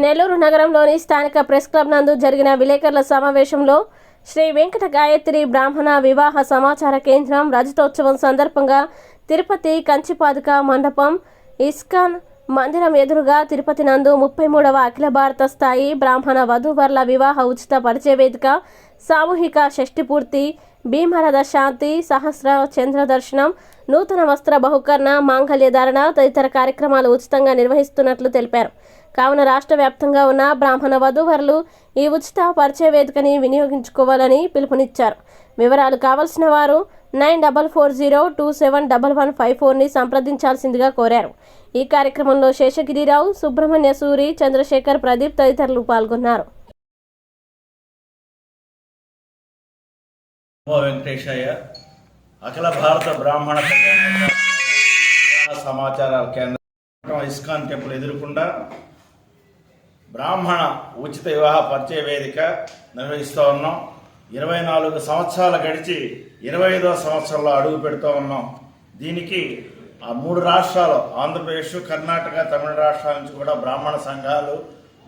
నెల్లూరు నగరంలోని స్థానిక press club నందు జరిగిన విలేకరుల సమావేశంలో శ్రీ వెంకట గాయత్రి బ్రాహ్మణ వివాహ సమాచార కేంద్రం రజతోత్సవం సందర్భంగా తిరుపతి కంచిపాదుక మండపం ఇస్కాన్ మందిరం ఎదురుగా తిరుపతి నందు ముప్పై మూడవ అఖిల భారత స్థాయి బ్రాహ్మణ వధూవర్ల వివాహ ఉచిత పరిచయ వేదిక సామూహిక షష్టిపూర్తి భీమరథ శాంతి సహస్ర చంద్ర దర్శనం నూతన వస్త్ర బహుకరణ మాంగళ్య ధారణ తదితర కార్యక్రమాలు ఉచితంగా నిర్వహిస్తున్నట్లు తెలిపారు. కావున రాష్ట్ర వ్యాప్తంగా ఉన్న బ్రాహ్మణ వధూవరులు ఈ ఉచిత పరిచయ వేదికని వినియోగించుకోవాలని పిలుపునిచ్చారు. వివరాలు కావలసిన వారు nine double four zero two seven double one five ఫోర్ని సంప్రదించాల్సిందిగా కోరారు. ఈ కార్యక్రమంలో శేషగిరిరావు సుబ్రహ్మణ్య సూరి చంద్రశేఖర్ ప్రదీప్ తదితరులు పాల్గొన్నారు. వెంకటేశయ్య. అఖిల భారత బ్రాహ్మణ సమాచారాల వివాహ కేంద్రం ఇస్కాన్ టెంపుల్ ఎదురుకుండా బ్రాహ్మణ ఉచిత వివాహ పరిచయ వేదిక నిర్వహిస్తూ ఉన్నాం. ఇరవై నాలుగు సంవత్సరాలు గడిచి ఇరవై ఐదో సంవత్సరంలో అడుగు పెడుతూ ఉన్నాం. దీనికి ఆ మూడు రాష్ట్రాలు ఆంధ్రప్రదేశ్ కర్ణాటక తమిళ రాష్ట్రాల నుంచి కూడా బ్రాహ్మణ సంఘాలు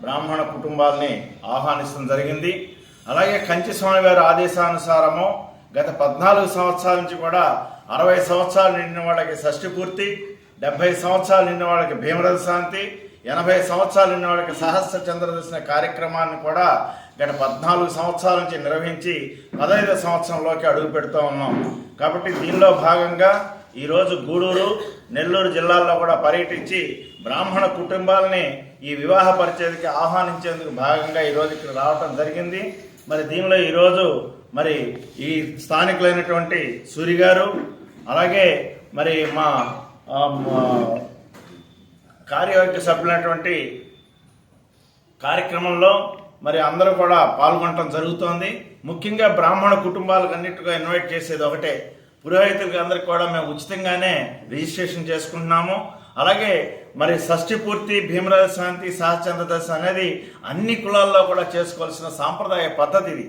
బ్రాహ్మణ కుటుంబాలని ఆహ్వానించడం జరిగింది. అలాగే కంచి స్వామి వారి ఆదేశానుసారము గత పద్నాలుగు సంవత్సరాల నుంచి కూడా అరవై సంవత్సరాలు నిండిన వాళ్ళకి షష్ఠి పూర్తి డెబ్బై సంవత్సరాలు నిండిన వాళ్ళకి భీమరథ శాంతి ఎనభై సంవత్సరాలు నిండిన వాళ్ళకి సహస్ర చంద్రదర్శన కార్యక్రమాన్ని కూడా గత పద్నాలుగు సంవత్సరాల నుంచి నిర్వహించి పదహైదు సంవత్సరంలోకి అడుగు పెడుతూ ఉన్నాం. కాబట్టి దీనిలో భాగంగా ఈరోజు గూడూరు నెల్లూరు జిల్లాల్లో కూడా పర్యటించి బ్రాహ్మణ కుటుంబాలని ఈ వివాహ పరిచయకి ఆహ్వానించేందుకు భాగంగా ఈరోజు ఇక్కడ రావటం జరిగింది. మరి దీనిలో ఈరోజు మరి ఈ స్థానికులైనటువంటి సూరి గారు అలాగే మరి మా కార్యవర్గ సభ్యులైనటువంటి కార్యక్రమంలో మరి అందరూ కూడా పాల్గొనడం జరుగుతోంది. ముఖ్యంగా బ్రాహ్మణ కుటుంబాలకు అన్నిటిగా ఇన్వైట్ చేసేది ఒకటే పురోహితులకి అందరికి కూడా మేము ఉచితంగానే రిజిస్ట్రేషన్ చేసుకుంటున్నాము. అలాగే మరి షష్ఠి పూర్తి భీమరాజ శాంతి సహచంద్ర దశ అనేది అన్ని కులాల్లో కూడా చేసుకోవాల్సిన సాంప్రదాయ పద్ధతి ఇది.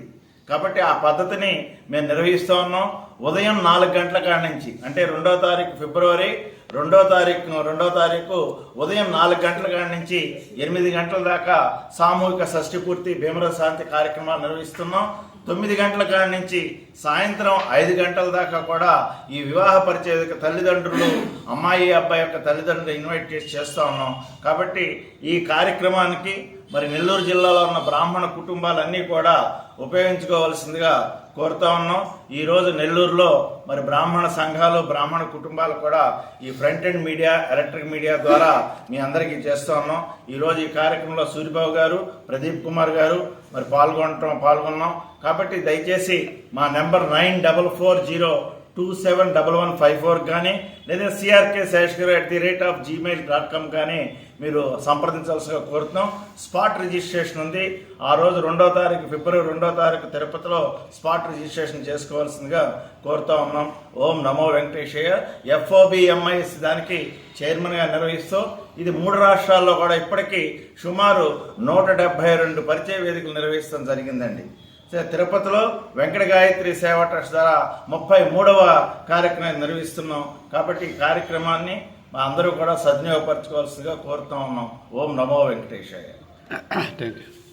కాబట్టి ఆ పద్ధతిని మేము నిర్వహిస్తూ ఉన్నాం. ఉదయం నాలుగు గంటల కాడ నుంచి అంటే రెండో తారీఖు ఫిబ్రవరి రెండో తారీఖు రెండో తారీఖు ఉదయం నాలుగు గంటల కాడ నుంచి ఎనిమిది గంటల దాకా సామూహిక షష్ఠి పూర్తి భీమర శాంతి కార్యక్రమాలు నిర్వహిస్తున్నాం. తొమ్మిది గంటల కాడ నుంచి సాయంత్రం ఐదు గంటల దాకా కూడా ఈ వివాహ పరిచయ యొక్క తల్లిదండ్రులు అమ్మాయి అబ్బాయి యొక్క తల్లిదండ్రులు ఇన్వైట్ చేసి చేస్తూ ఉన్నాం. కాబట్టి ఈ కార్యక్రమానికి మరి నెల్లూరు జిల్లాలో ఉన్న బ్రాహ్మణ కుటుంబాలన్నీ కూడా ఉపయోగించుకోవాల్సిందిగా కోరుతా ఉన్నాం. ఈరోజు నెల్లూరులో మరి బ్రాహ్మణ సంఘాలు బ్రాహ్మణ కుటుంబాలు కూడా ఈ front end media electric media ద్వారా మీ అందరికీ చేస్తూ ఉన్నాం. ఈరోజు ఈ కార్యక్రమంలో సూర్యబాబు గారు ప్రదీప్ కుమార్ గారు మరి పాల్గొనటం పాల్గొన్నాం. కాబట్టి దయచేసి మా number nine double four zero two seven double one five four కానీ లేదా CRK Sesh at the rate of Gmail dot com కానీ మీరు సంప్రదించాల్సిగా కోరుతున్నాం. స్పాట్ రిజిస్ట్రేషన్ ఉంది. ఆ రోజు రెండో తారీఖు ఫిబ్రవరి రెండో తారీఖు తిరుపతిలో స్పాట్ రిజిస్ట్రేషన్ చేసుకోవాల్సిందిగా కోరుతా ఉన్నాం. ఓం నమో వెంకటేశయ్య. ఎఫ్ఓబిఎంఐఎస్ దానికి చైర్మన్గా నిర్వహిస్తూ ఇది మూడు రాష్ట్రాల్లో కూడా ఇప్పటికీ సుమారు నూట డెబ్బై రెండు పరిచయ వేదికలు నిర్వహిస్తాం జరిగిందండి. తిరుపతిలో వెంకట గాయత్రి సేవా ట్రస్ట్ ద్వారా ముప్పై మూడవ కార్యక్రమం నిర్వహిస్తున్నాం. కాబట్టి ఈ కార్యక్రమాన్ని మా అందరూ కూడా సద్వినియోగపరచుకోవాల్సిందిగా కోరుతా ఉన్నాం. ఓం నమో వెంకటేశాయ. Thank you